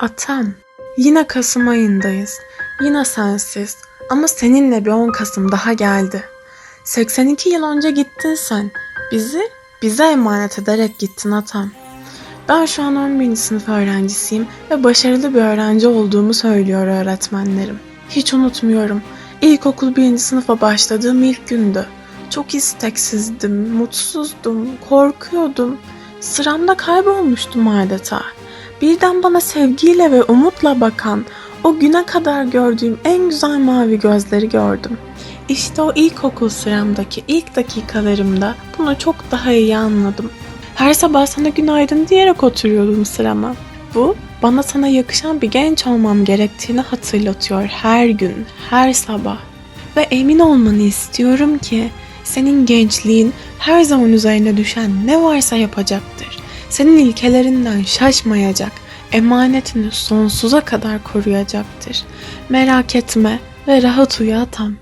Atam, yine Kasım ayındayız. Yine sensiz. Ama seninle bir 10 Kasım daha geldi. 82 yıl önce gittin sen. Bizi bize emanet ederek gittin atam. Ben şu an 11. sınıf öğrencisiyim ve başarılı bir öğrenci olduğumu söylüyor öğretmenlerim. Hiç unutmuyorum. İlkokul 1. sınıfa başladığım ilk gündü. Çok isteksizdim, mutsuzdum, korkuyordum. Sıramda kaybolmuştum adeta. Birden bana sevgiyle ve umutla bakan, o güne kadar gördüğüm en güzel mavi gözleri gördüm. İşte o ilkokul sıramdaki ilk dakikalarımda bunu çok daha iyi anladım. Her sabah sana günaydın diyerek oturuyordum sırama. Bu bana sana yakışan bir genç olmam gerektiğini hatırlatıyor her gün, her sabah. Ve emin olmanı istiyorum ki senin gençliğin her zaman üzerine düşen ne varsa yapacaktır. Senin ilkelerinden şaşmayacak, emanetini sonsuza kadar koruyacaktır. Merak etme ve rahat uyu atam.